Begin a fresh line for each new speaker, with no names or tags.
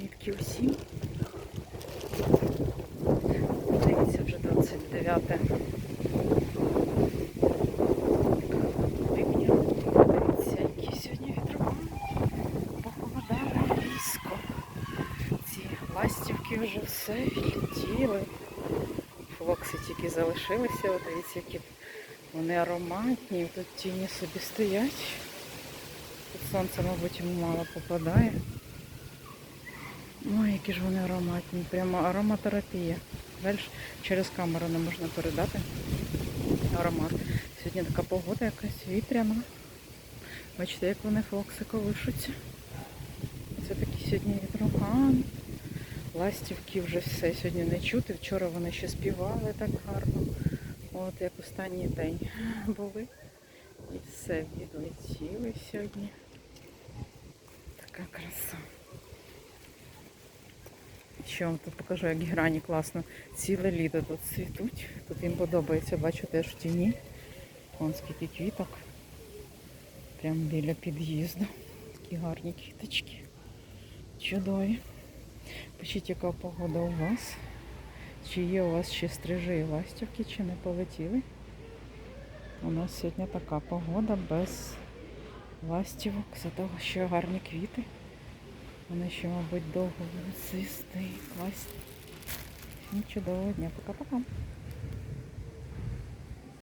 Привітки усім. Дивіться, вже 29 липня. Дивіться, які сьогодні вітрові. Похолодало різко. Ці ластівки вже все відлетіли. Флокси тільки залишилися. От дивіться, які вони ароматні. Тут тіні собі стоять. Тут сонце, мабуть, йому мало попадає. Ой, які ж вони ароматні. Прямо ароматерапія. Далі через камеру не можна передати аромат. Сьогодні така погода якась вітряна. Бачите, як вони флокси колишуться. Це такий сьогодні вітроган. Ластівки вже все сьогодні не чути. Вчора вони ще співали так гарно. От як останній день були. І все відлетіли сьогодні. Така краса. Ще вам тут покажу, як грані класно. Ціле літо тут цвітуть. Тут їм подобається, бачу теж в тіні. Вон скільки квіток. Прямо біля під'їзду. Такі гарні квіточки. Чудові. Пишіть, яка погода у вас. Чи є у вас ще стрижи і ластівки, чи не полетіли. У нас сьогодні така погода без ластівок, зато ще гарні квіти. Вони ще, мабуть, довго будуть цвісти. Класні. Всім чудового дня. Пока-пока.